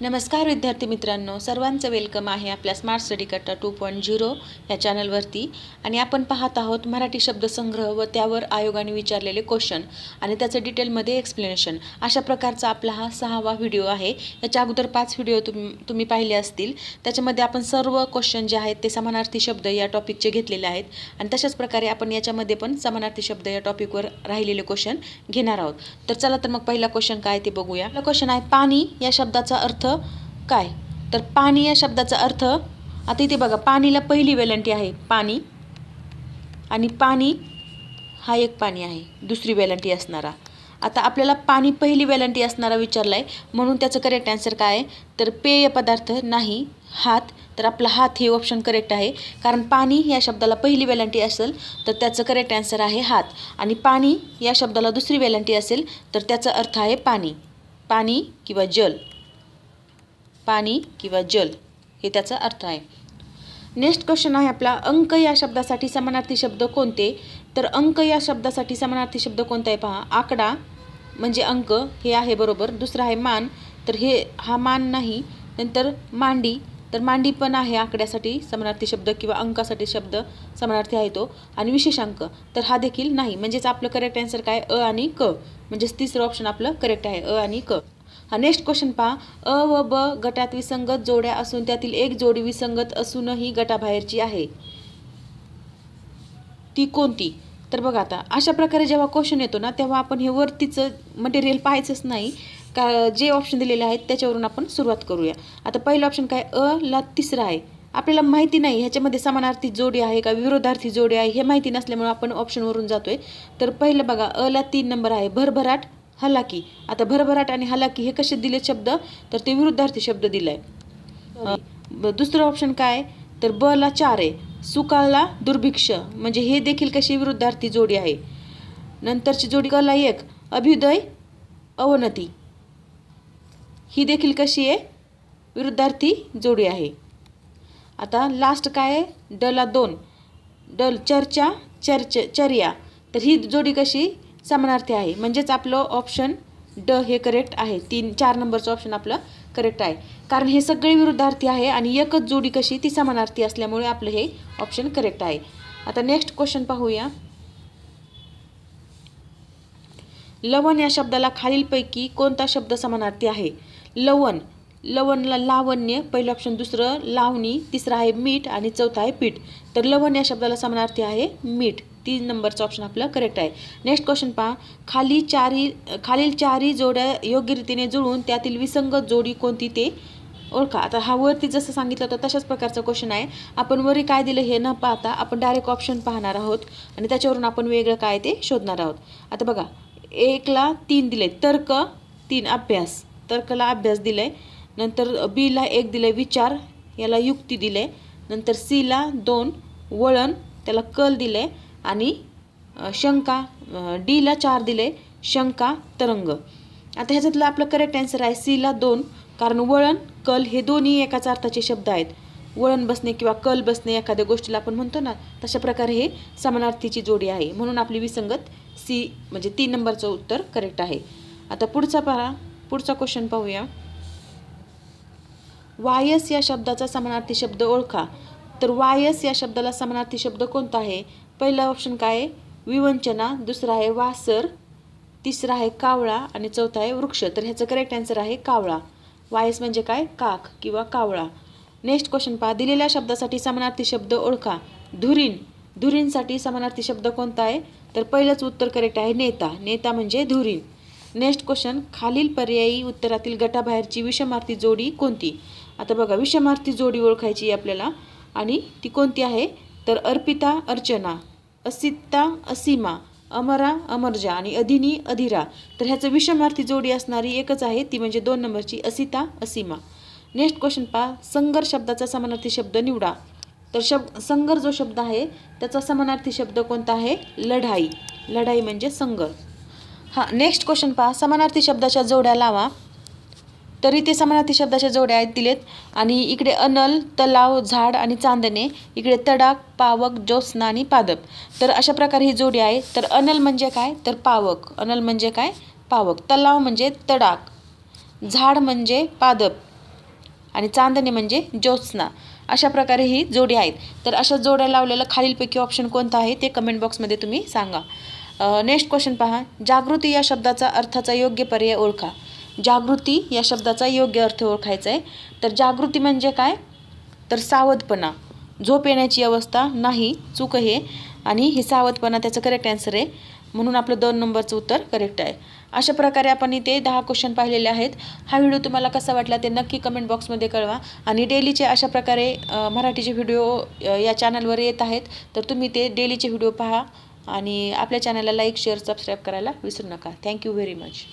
नमस्कार विद्यार्थी मित्रांनो सर्वांचं वेलकम आहे आपल्या smart study Katta two point zero या चॅनलवरती आणि आपण पाहत आहोत मराठी शब्दसंग्रह व त्यावर आयोगाने विचारलेले क्वेश्चन आणि त्याचं डिटेलमध्ये एक्सप्लेनेशन अशा प्रकारचा आपला हा सहावा व्हिडिओ आहे. याच्या अगोदर पाच व्हिडिओ तुम तुम्ही पाहिले असतील. त्याच्यामध्ये आपण सर्व क्वेश्चन जे आहेत ते समानार्थी शब्द या टॉपिकचे घेतलेले आहेत. आणि तशाच प्रकारे आपण याच्यामध्ये पण समानार्थी शब्द या टॉपिकवर राहिलेले क्वेश्चन घेणार आहोत. तर चला तर मग पहिला क्वेश्चन काय ते बघूया. क्वेश्चन आहे पाणी या शब्दाचा अर्थ काय? तर पाणी या शब्दाचा अर्थ आता इथे बघा पाणीला पहिली वेलंटी आहे पाणी. आणि पाणी हा एक पाणी आहे दुसरी वेलंटी असणारा. आता आपल्याला पाणी पहिली वेलंटी असणारा विचारला आहे म्हणून त्याचं करेक्ट आन्सर काय आहे? तर पेय पदार्थ नाही हात. तर आपला हात हे ऑप्शन करेक्ट आहे. कारण पाणी या शब्दाला पहिली वेलंटी असेल तर त्याचं करेक्ट आन्सर आहे हात. आणि पाणी या शब्दाला दुसरी वेलंटी असेल तर त्याचा अर्थ आहे पाणी. पाणी किंवा जल. पाणी किंवा जल हे त्याचा अर्थ आहे. नेक्स्ट क्वेश्चन आहे आपला अंक या शब्दासाठी समानार्थी शब्द कोणते? तर अंक या शब्दासाठी समानार्थी शब्द कोणता आहे पहा आकडा म्हणजे अंक हे आहे बरोबर. दुसरा आहे मान तर हे हा मान नाही. नंतर मांडी तर मांडी पण आहे आकड्यासाठी समानार्थी शब्द किंवा अंकासाठी शब्द समानार्थी आहे तो. आणि विशेषांक तर हा देखील नाही. म्हणजेच आपलं करेक्ट आन्सर काय? अ आणि क. म्हणजेच तिसरं ऑप्शन आपलं करेक्ट आहे अ आणि क. हा नेक्स्ट क्वेश्चन पहा. अ व ब गटात विसंगत जोड्या असून त्यातील एक जोडी विसंगत असूनही गटाबाहेरची आहे. ती कोणती? तर बघा आता अशा प्रकारे जेव्हा क्वेश्चन येतो ना तेव्हा आपण हे वरतीचं मटेरियल पाहायचंच नाही. का जे ऑप्शन दिलेले आहेत त्याच्यावरून आपण सुरुवात करूया. आता पहिलं ऑप्शन काय? अ ला तिसरा आहे. आपल्याला माहिती नाही ह्याच्यामध्ये समानार्थी जोडी आहे का विरोधार्थी जोडी आहे हे माहिती नसल्यामुळे आपण ऑप्शनवरून जातोय. तर पहिलं बघा अ ला तीन नंबर आहे भरभराट. हलाकी. आता भरभराट आणि हलाकी हे कसे दिले शब्द? तर ते विरुद्धार्थी शब्द दिलाय. दुसरं ऑप्शन काय? तर ब ला चार आहे सुकाळला दुर्भिक्ष. म्हणजे हे देखील कशी विरुद्धार्थी जोडी आहे? नंतरची जोडी क ला एक अभ्युदय अवनती. ही देखील कशी आहे? विरुद्धार्थी जोडी आहे. आता लास्ट काय आहे? ड ला दोन. डल चर्चा चर्च चर्या. तर ही जोडी कशी? समानार्थी आहे. म्हणजेच आपलं ऑप्शन ड हे करेक्ट आहे. तीन चार नंबरचं ऑप्शन आपलं करेक्ट आहे. कारण हे सगळे विरुद्धार्थी आहे आणि एकच जोडी कशी ती समानार्थी असल्यामुळे आपलं हे ऑप्शन करेक्ट आहे. आता नेक्स्ट क्वेश्चन पाहूया. लवण या शब्दाला खालीलपैकी कोणता शब्द समानार्थी आहे? लवण. लवणला लावण्य पहिलं ऑप्शन दुसरं लावणी तिसरं आहे मीठ आणि चौथं आहे पीठ. तर लवण या शब्दाला समानार्थी आहे मीठ. तीन नंबरचं ऑप्शन आपलं करेक्ट आहे. नेक्स्ट क्वेश्चन पहा. खाली चारी खालील चारही जोड्या योग्य रीतीने जुळून त्यातील विसंगत जोडी कोणती ते ओळखा. आता हा वरती जसं सांगितलं होतं तशाच प्रकारचा क्वेश्चन आहे. आपण वरी काय दिलं हे न पाहता आपण डायरेक्ट ऑप्शन पाहणार आहोत आणि त्याच्यावरून आपण वेगळं काय ते शोधणार आहोत. आता बघा एकला तीन दिले तर्क तीन अभ्यास. तर्कला अभ्यास दिले नंतर बीला एक दिले विचार. याला युक्ती दिले नंतर सीला दोन. वळण. त्याला कल दिले आणि शंका डीला चार दिले शंका तरंग. आता ह्याच्यातलं आपलं करेक्ट ॲन्सर आहे सीला दोन कारण वळण कल हे दोन्ही एकाच अर्थाचे शब्द आहेत. वळण बसणे किंवा कल बसणे एखाद्या गोष्टीला आपण म्हणतो ना तशा प्रकारे हे समानार्थीची जोडी आहे. म्हणून आपली विसंगत सी म्हणजे तीन नंबरचं उत्तर करेक्ट आहे. आता पुढचा पहा पुढचा क्वेश्चन पाहूया. वायस या शब्दाचा समानार्थी शब्द ओळखा. तर वायस या शब्दाला समानार्थी शब्द कोणता आहे? पहिला ऑप्शन काय आहे? विवंचना दुसरा आहे वासर तिसरा आहे कावळा आणि चौथा आहे वृक्ष. तर ह्याचं करेक्ट आन्सर आहे कावळा. वायस म्हणजे काय? काक किंवा कावळा. नेक्स्ट क्वेश्चन पहा. दिलेल्या शब्दासाठी समानार्थी शब्द ओळखा. धुरीन. धुरींसाठी समानार्थी शब्द कोणता आहे? तर पहिलंच उत्तर करेक्ट आहे नेता. नेता म्हणजे धुरीन. नेक्स्ट क्वेश्चन खालील पर्यायी उत्तरातील गटाबाहेरची विषमार्थी जोडी कोणती? आता बघा विषमार्थी जोडी ओळखायची आपल्याला. आणि ती कोणती आहे? तर अर्पिता अर्चना असिता असीमा अमरा अमरजा आणि अधिनी अधिरा तर ह्याचं विषमार्थी जोडी असणारी एकच आहे ती म्हणजे दोन नंबरची असिता असीमा. नेक्स्ट क्वेश्चन पहा. संगर शब्दाचा समानार्थी शब्द निवडा. तर शब संगर जो शब्द आहे त्याचा समानार्थी शब्द कोणता आहे? लढाई. लढाई म्हणजे संगर. हां नेक्स्ट क्वेश्चन पहा. समानार्थी शब्दाच्या जोड्या लावा. तरी ते समानार्थी शब्दाच्या जोड्या आहेत दिलेत. आणि इकडे अनल तलाव झाड आणि चांदणे इकडे तडाक पावक ज्योत्स्ना आणि पादप. तर अशा प्रकारे ही जोडी आहे. तर अनल म्हणजे काय? तर पावक. अनल म्हणजे काय? पावक. तलाव म्हणजे तडाक झाड म्हणजे पादप. आणि चांदणे म्हणजे ज्योत्स्ना. अशा प्रकारे ही जोडी आहेत. तर अशा जोड्या लावलेलं खालीलपैकी ऑप्शन कोणतं आहे ते कमेंट बॉक्समध्ये तुम्ही सांगा. नेक्स्ट क्वेश्चन पहा. जागृती या शब्दाचा अर्थाचा योग्य पर्याय ओळखा. जागृती या शब्दाचा योग्य अर्थ ओळखायचा आहे. तर जागृती म्हणजे काय? तर सावधपणा. झोप येण्याची अवस्था नाही चूक हे आणि ही सावधपणा त्याचं करेक्ट आन्सर आहे. म्हणून आपलं दोन नंबरचं उत्तर करेक्ट आहे. अशा प्रकारे आपण इथे दहा क्वेश्चन पाहिलेले आहेत. हा व्हिडिओ तुम्हाला कसा वाटला ते नक्की कमेंट बॉक्समध्ये कळवा. आणि डेलीचे अशा प्रकारे मराठीचे व्हिडिओ या चॅनलवर येत आहेत. तर तुम्ही ते डेलीचे व्हिडिओ पहा आणि आपल्या चॅनलला लाईक शेअर सबस्क्राईब करायला विसरू नका. Thank you very much